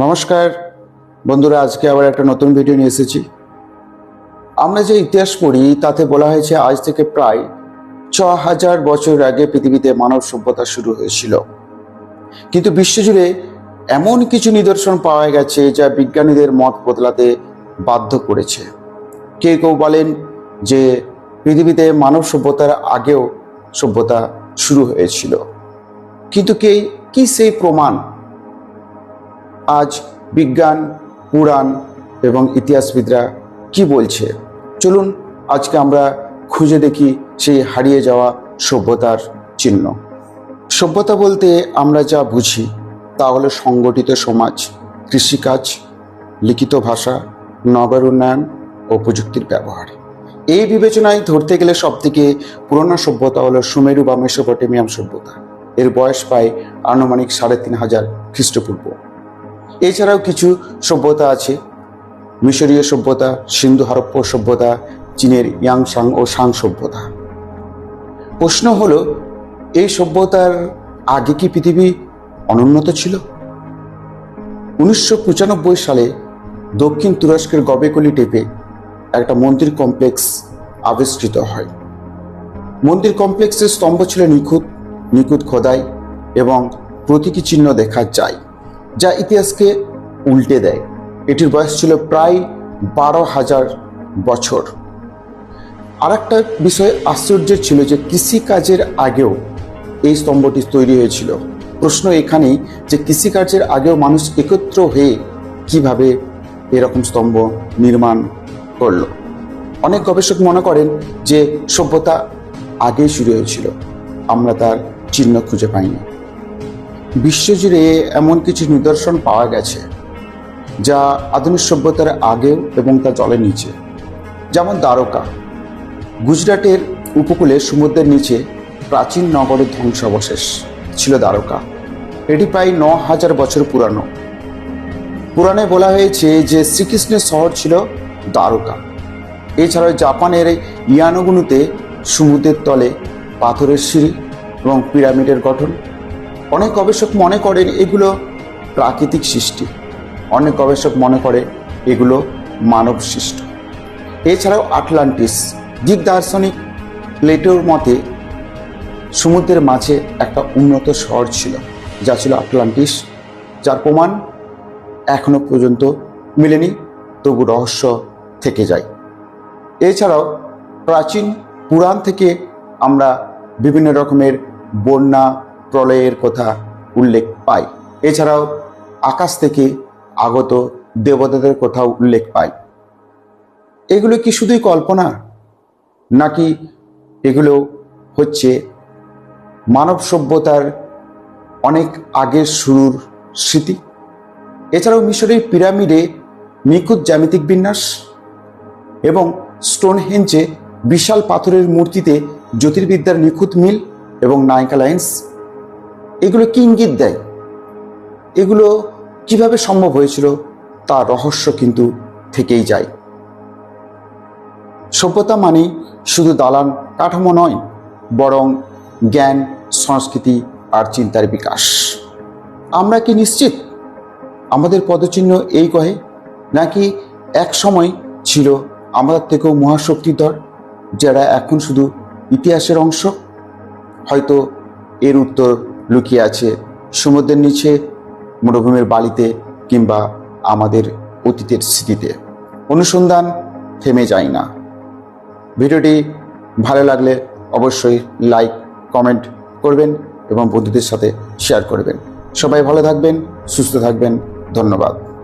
নমস্কার, বন্ধুরা, আজকে আবার একটা নতুন ভিডিও নিয়ে এসেছি। আমরা যে ইতিহাস পড়ি, তাতে বলা হয়েছে আজ থেকে প্রায় ছ হাজার বছর আগে পৃথিবীতে মানব সভ্যতা শুরু হয়েছিল। কিন্তু বিশ্বজুড়ে এমন কিছু নিদর্শন পাওয়া গেছে, যা বিজ্ঞানীদের মত বদলাতে বাধ্য করেছে। কেউ কেউ বলেন যে পৃথিবীতে মানব সভ্যতার আগেও সভ্যতা শুরু হয়েছিল। কিন্তু কে, কি সেই প্রমাণ আজ বিজ্ঞান, পুরাণ এবং ইতিহাসবিদরা কি বলছে? চলুন আজকে আমরা খুঁজে দেখি সেই হারিয়ে যাওয়া সভ্যতার চিহ্ন। সভ্যতা বলতে আমরা যা বুঝি তা হলো সংগঠিত সমাজ, কৃষিকাজ, লিখিত ভাষা, নগর উন্নয়ন ও প্রযুক্তির ব্যবহার। এই বিবেচনায় ধরতে গেলে সবথেকে পুরনো সভ্যতা হলো সুমেরু বা মেসোপটেমিয়াম সভ্যতা। এর বয়স প্রায় আনুমানিক সাড়ে তিন হাজার খ্রিস্টপূর্ব। এছাড়াও কিছু সভ্যতা আছে। মিশরীয় সভ্যতা, সিন্ধু হরপ্প সভ্যতা, চীনের ইয়াংসাং ও সাং সভ্যতা। প্রশ্ন হলো, এই সভ্যতার আগে কি পৃথিবী অনুন্নত ছিল? উনিশশো পঁচানব্বই সালে দক্ষিণ তুরস্কের গবেকলি টেপে একটা মন্দির কমপ্লেক্স আবিষ্কৃত হয়। মন্দির কমপ্লেক্সের স্তম্ভ ছিল নিখুঁত নিখুঁত খোদাই এবং প্রতীকী চিহ্ন দেখা যায়। যা ইতিহাসকে উল্টে দেয়। এটির বয়স ছিল প্রায় বারো হাজার বছর। আর একটা বিষয় আশ্চর্যের ছিল যে কৃষিকাজের আগেও এই স্তম্ভটি তৈরি হয়েছিল। প্রশ্ন এখানেই যে কৃষিকার্যের আগেও মানুষ একত্র হয়ে কীভাবে এরকম স্তম্ভ নির্মাণ করল? অনেক গবেষক মনে করেন যে সভ্যতা আগেই শুরু হয়েছিল। আমরা তার চিহ্ন খুঁজে পাইনি। বিশ্বজুড়ে এমন কিছু নিদর্শন পাওয়া গেছে, যা আধুনিক সভ্যতার আগেও এবং তা জলের নিচে। যেমন দ্বারকা। গুজরাটের উপকূলে সমুদ্রের নিচে প্রাচীন নগরের ধ্বংসাবশেষ ছিল দ্বারকা। এটি প্রায় ন হাজার বছর পুরানো। পুরাণে বলা হয়েছে যে শ্রীকৃষ্ণের শহর ছিল দ্বারকা। এছাড়াও জাপানের ইয়ানগুনুতে সমুদ্রের তলে পাথরের সিঁড়ি এবং পিরামিডের গঠন অনেক গবেষক মনে করেন এগুলো প্রাকৃতিক সৃষ্টি। অনেক গবেষক মনে করে এগুলো মানব সৃষ্ট। এছাড়াও আটলান্টিস গ্রিক দার্শনিক প্লেটোর মতে সমুদ্রের মাঝে একটা উন্নত শহর ছিল, যা ছিল আটলান্টিস, যার প্রমাণ এখনও পর্যন্ত মেলেনি, তবু রহস্য থেকে যায়। এছাড়াও প্রাচীন পুরাণ থেকে আমরা বিভিন্ন রকমের বন্যা প্রলয়ের কথা উল্লেখ পাই এছাড়াও আকাশ থেকে আগত দেবতাদের কথাও উল্লেখ পাই এগুলো কি শুধুই কল্পনা? নাকি এগুলো হচ্ছে মানব সভ্যতার অনেক আগের শুরুর স্মৃতি? এছাড়াও মিশরের পিরামিডে নিখুঁত জ্যামিতিক বিন্যাস এবং স্টোনহেঞ্চে বিশাল পাথরের মূর্তিতে জ্যোতির্বিদ্যার নিখুঁত মিল এবং নায়িকা লাইন্স এগুলো কি ইঙ্গিত দেয়? এগুলো কীভাবে সম্ভব হয়েছিল তার রহস্য কিন্তু থেকেই যায়। সভ্যতা মানে শুধু দালান কাঠামো নয়, বরং জ্ঞান, সংস্কৃতি আর চিন্তার বিকাশ। আমরা কি নিশ্চিত আমাদের পদচিহ্ন এই কহে, নাকি এক সময় ছিল আমাদের থেকেও মহাশক্তিধর, যারা এখন শুধু ইতিহাসের অংশ? হয়তো এর উত্তর লুকিয়ে আছে সমুদ্রের নিচে, মরুভূমির বালিতে কিংবা আমাদের অতীতের স্মৃতিতে। অনুসন্ধান থেমে যায় না। ভিডিওটি ভালো লাগলে অবশ্যই লাইক, কমেন্ট করবেন এবং বন্ধুদের সাথে শেয়ার করবেন। সবাই ভালো থাকবেন, সুস্থ থাকবেন। ধন্যবাদ।